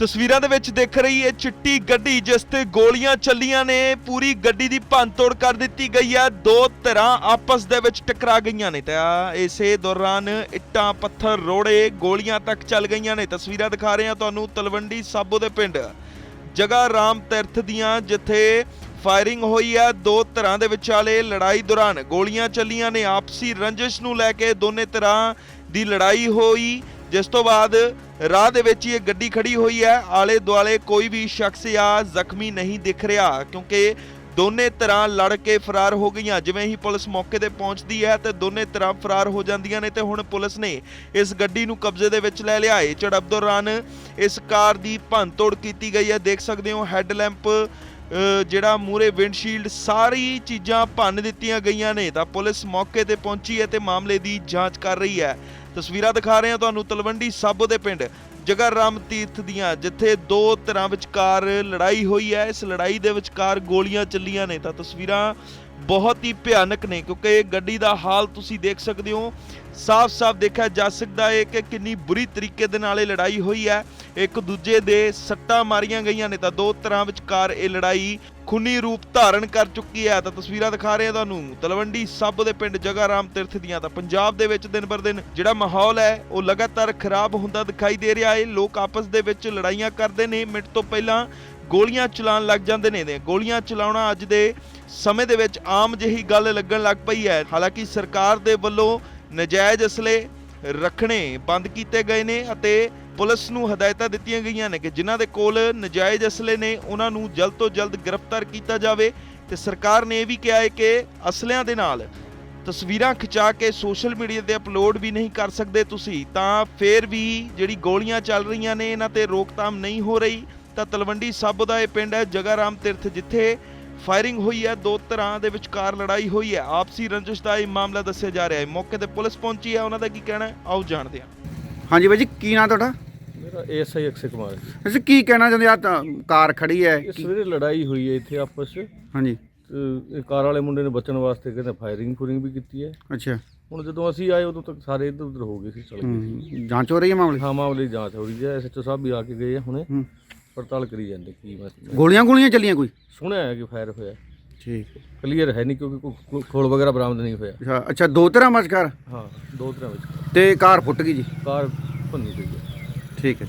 ਤਸਵੀਰਾਂ ਦੇ ਵਿੱਚ ਦੇਖ ਰਹੀ ਹੈ ਚਿੱਟੀ ਗੱਡੀ ਜਿਸ ਤੇ ਗੋਲੀਆਂ ਚੱਲੀਆਂ ਨੇ, ਪੂਰੀ ਗੱਡੀ ਦੀ ਭੰਨਤੋੜ ਕਰ ਦਿੱਤੀ ਗਈ ਹੈ। ਦੋ ਧਿਰਾਂ ਆਪਸ ਦੇ ਵਿੱਚ ਟਕਰਾ ਗਈਆਂ ਨੇ ਤਾਂ ਇਸੇ ਦੌਰਾਨ ਇੱਟਾਂ, ਪੱਥਰ, ਰੋੜੇ, ਗੋਲੀਆਂ ਤੱਕ ਚੱਲ ਗਈਆਂ ਨੇ। ਤਸਵੀਰਾਂ ਦਿਖਾ ਰਹੇ ਹਾਂ ਤੁਹਾਨੂੰ ਤਲਵੰਡੀ ਸਾਬੋ ਦੇ ਪਿੰਡ ਜਗਾ ਰਾਮ ਤੀਰਥ ਦੀਆਂ, ਜਿੱਥੇ ਫਾਇਰਿੰਗ ਹੋਈ ਹੈ। ਦੋ ਧਿਰਾਂ ਦੇ ਵਿਚਾਲੇ ਲੜਾਈ ਦੌਰਾਨ ਗੋਲੀਆਂ ਚੱਲੀਆਂ ਨੇ। ਆਪਸੀ ਰੰਜਿਸ਼ ਨੂੰ ਲੈ ਕੇ ਦੋਨੇ ਧਿਰਾਂ ਦੀ ਲੜਾਈ ਹੋਈ, ਜਿਸ ਤੋਂ ਬਾਅਦ ਰਾਹ ਦੇ ਵਿੱਚ ਹੀ ਇਹ ਗੱਡੀ ਖੜੀ ਹੋਈ ਹੈ। ਆਲੇ ਦੁਆਲੇ ਕੋਈ ਵੀ ਸ਼ਖਸ ਜਾਂ ਜ਼ਖਮੀ ਨਹੀਂ ਦਿਖ ਰਿਹਾ ਕਿਉਂਕਿ ਦੋਨੇ ਤਰ੍ਹਾਂ ਲੜ ਕੇ ਫਰਾਰ ਹੋ ਗਈਆਂ। ਜਿਵੇਂ ਹੀ ਪੁਲਿਸ ਮੌਕੇ ਤੇ ਪਹੁੰਚਦੀ ਹੈ ਤੇ ਦੋਨੇ ਤਰ੍ਹਾਂ ਫਰਾਰ ਹੋ ਜਾਂਦੀਆਂ ਨੇ ਤੇ ਹੁਣ ਪੁਲਿਸ ਨੇ ਇਸ ਗੱਡੀ ਨੂੰ ਕਬਜ਼ੇ ਦੇ ਵਿੱਚ ਲੈ ਲਿਆ। ਹੈ ਝੜਪ ਦੌਰਾਨ ਇਸ ਕਾਰ ਦੀ ਭੰਨਤੋੜ ਕੀਤੀ ਗਈ ਹੈ। ਦੇਖ ਸਕਦੇ ਹੋ, ਹੈੱਡਲੈਂਪ ਜਿਹੜਾ ਮੂਰੇ ਵਿੰਡਸ਼ੀਲਡ ਸਾਰੀ ਚੀਜ਼ਾਂ ਭੰਨ ਦਿੱਤੀਆਂ ਗਈਆਂ ਨੇ, ਤਾਂ ਪੁਲਿਸ ਮੌਕੇ ਤੇ ਪਹੁੰਚੀ ਹੈ ਤੇ ਮਾਮਲੇ ਦੀ ਜਾਂਚ ਕਰ ਰਹੀ ਹੈ। ਤਸਵੀਰਾਂ ਦਿਖਾ ਰਹੇ ਹਾਂ ਤੁਹਾਨੂੰ ਤਲਵੰਡੀ ਸਾਬੋ ਦੇ ਪਿੰਡ ਜਗਰ ਰਾਮ ਤੀਰਥ ਦੀਆਂ, ਜਿੱਥੇ ਦੋ ਧਿਰਾਂ ਵਿਚਕਾਰ ਲੜਾਈ ਹੋਈ ਹੈ। ਇਸ ਲੜਾਈ ਦੇ ਵਿਚਕਾਰ ਗੋਲੀਆਂ ਚੱਲੀਆਂ ਨੇ, ਤਾਂ ਤਸਵੀਰਾਂ ਬਹੁਤ ਹੀ ਭਿਆਨਕ ਨੇ, ਕਿਉਂਕਿ ਇਹ ਗੱਡੀ ਦਾ ਹਾਲ ਤੁਸੀਂ ਦੇਖ ਸਕਦੇ ਹੋ। ਸਾਫ਼-ਸਾਫ਼ ਦੇਖਿਆ ਜਾ ਸਕਦਾ ਹੈ ਕਿ ਕਿੰਨੀ ਬੁਰੀ ਤਰੀਕੇ ਦੇ ਨਾਲ ਇਹ ਲੜਾਈ ਹੋਈ ਹੈ। ਇੱਕ ਦੂਜੇ ਦੇ ਸੱਟਾਂ ਮਾਰੀਆਂ ਗਈਆਂ ਨੇ ਤਾਂ ਦੋ ਤਰ੍ਹਾਂ ਵਿਚਕਾਰ ਇਹ ਲੜਾਈ ਖੂਨੀ ਰੂਪ ਧਾਰਨ ਕਰ ਚੁੱਕੀ ਹੈ। ਤਾਂ ਤਸਵੀਰਾਂ ਦਿਖਾ ਰਹੇ ਹਾਂ ਤੁਹਾਨੂੰ। ਤਲਵੰਡੀ ਸਾਬੋ ਦੇ ਪਿੰਡ ਜਗਾ ਰਾਮ ਤੀਰਥ ਦੀਆਂ ਤਾਂ ਪੰਜਾਬ ਦੇ ਵਿੱਚ ਦਿਨ ਬਰ ਦਿਨ ਜਿਹੜਾ ਮਾਹੌਲ ਹੈ, ਉਹ ਲਗਾਤਾਰ ਖਰਾਬ ਹੁੰਦਾ ਦਿਖਾਈ ਦੇ ਰਿਹਾ ਹੈ। ਲੋਕ ਆਪਸ ਦੇ ਵਿੱਚ ਲੜਾਈਆਂ ਕਰਦੇ ਨੇ। ਮਿੰਟ ਤੋਂ ਪਹਿਲਾਂ ਗੋਲੀਆਂ ਚਲਾਉਣ ਲੱਗ ਜਾਂਦੇ ਨੇ ਗੋਲੀਆਂ ਚਲਾਉਣਾ ਅੱਜ ਦੇ ਸਮੇਂ ਦੇ ਵਿੱਚ ਆਮ ਜਿਹੀ ਗੱਲ ਲੱਗਣ ਲੱਗ ਪਈ ਹੈ। ਹਾਲਾਂਕਿ ਸਰਕਾਰ ਦੇ ਵੱਲੋਂ ਨਜਾਇਜ਼ ਅਸਲੇ ਰੱਖਣੇ ਬੰਦ ਕੀਤੇ ਗਏ ਨੇ ਅਤੇ ਪੁਲਿਸ ਨੂੰ ਹਦਾਇਤਾਂ ਦਿੱਤੀਆਂ ਗਈਆਂ ਨੇ ਕਿ ਜਿਨ੍ਹਾਂ ਦੇ ਕੋਲ ਨਜਾਇਜ਼ ਅਸਲੇ ਨੇ, ਉਹਨਾਂ ਨੂੰ ਜਲਦ ਤੋਂ ਜਲਦ ਗ੍ਰਿਫਤਾਰ ਕੀਤਾ ਜਾਵੇ। ਤੇ ਸਰਕਾਰ ਨੇ ਇਹ ਵੀ ਕਿਹਾ ਹੈ ਕਿ ਅਸਲਿਆਂ ਦੇ ਨਾਲ ਤਸਵੀਰਾਂ ਖਿਚਾ ਕੇ ਸੋਸ਼ਲ ਮੀਡੀਆ ਤੇ ਅਪਲੋਡ ਵੀ ਨਹੀਂ ਕਰ ਸਕਦੇ ਤੁਸੀਂ। ਤਾਂ ਫੇਰ ਵੀ ਜਿਹੜੀ ਗੋਲੀਆਂ ਚੱਲ ਰਹੀਆਂ ਨੇ, ਇਹਨਾਂ ਤੇ ਰੋਕਥਾਮ ਨਹੀਂ ਹੋ ਰਹੀ। ਤਾਂ ਤਲਵੰਡੀ ਸਾਬੋ ਦਾ ਇਹ ਪਿੰਡ ਹੈ ਜਗਾ ਰਾਮ ਤੀਰਥ ਜਿੱਥੇ ਫਾਇਰਿੰਗ ਹੋਈ ਹੈ ਦੋ ਤਰ੍ਹਾਂ ਦੇ ਵਿਚਕਾਰ ਲੜਾਈ ਹੋਈ ਹੈ। ਆਪਸੀ ਰੰਜਿਸ਼ ਦਾ ਇਹ ਮਾਮਲਾ ਦੱਸਿਆ ਜਾ ਰਿਹਾ ਹੈ। ਮੌਕੇ ਤੇ ਪੁਲਿਸ ਪਹੁੰਚੀ ਹੈ ਉਹਨਾਂ ਦਾ ਕੀ ਕਹਿਣਾ ਹੈ? ਆਓ ਜਾਣਦੇ ਹਾਂ। ਹਾਂਜੀ ਬਾਈ ਜੀ ਕੀ ਨਾਂ ਤੁਹਾਡਾ? ਮੇਰਾ ਐਸਆਈ ਅਕਸ਼ੇ ਕੁਮਾਰ ਜੀ। ਅਸੀਂ ਕੀ ਕਹਿਣਾ ਚਾਹੁੰਦੇ ਆ? ਤਾਂ ਕਾਰ ਖੜੀ ਹੈ ਇਹ ਕੀ- ਸਵੇਰੇ ਲੜਾਈ ਹੋਈ ਹੈ ਇੱਥੇ ਆਪਸ 'ਚ ਹਾਂਜੀ। ਤੇ ਇਹ ਕਾਰ ਵਾਲੇ ਮੁੰਡੇ ਨੇ ਬਚਣ ਵਾਸਤੇ ਕਹਿੰਦੇ ਫਾਇਰਿੰਗ ਫੁਰਿੰਗ ਵੀ ਕੀਤੀ ਹੈ। ਅੱਛਾ। ਹੁਣ ਜਦੋਂ ਅਸੀਂ ਆਏ ਉਦੋਂ ਤੱਕ ਸਾਰੇ ਇੱਧਰ ਉੱਧਰ ਹੋ ਗਏ ਸੀ ਚਲ ਗਏ ਜਾਂਚ ਹੋ ਰਹੀ ਹੈ ਮਾਮਲੇ ਹਾਂ ਮਾਮਲੇ ਦੀ ਜਾਂਚ ਹੋ ਰਹੀ ਹੈ। ਐਸਐਚਓ ਸਾਹਿਬ ਵੀ ਆ ਕੇ ਗਏ ਆ ਹੁਣੇ। ਪੜਤਾਲ ਕਰੀ ਜਾਂਦੇ ਕੀ ਮਸਲਾ ਗੋਲੀਆਂ ਗੋਲੀਆਂ ਚੱਲੀਆਂ ਕੋਈ? ਸੁਣਿਆ ਹੈ ਕਿ ਫਾਇਰ ਹੋਇਆ। ਠੀਕ। ਕਲੀਅਰ ਹੈ ਨਹੀਂ ਕਿਉਂਕਿ ਕੋਈ ਖੋ- ਖੋਲ ਵਗੈਰਾ ਬਰਾਮਦ ਨਹੀਂ ਹੋਇਆ। ਅੱਛਾ ਅੱਛਾ ਦੋ ਤਰ੍ਹਾਂ ਮਸਕਾਰ? ਹਾਂ ਦੋ ਤਰ੍ਹਾਂ ਵਿੱਚ। ਤੇ ਕਾਰ ਫੁੱਟ ਗਈ ਜੀ? ਕਾਰ ਭੰਨੀ ਗਈ ਹੈ। ਠੀਕ ਹੈ।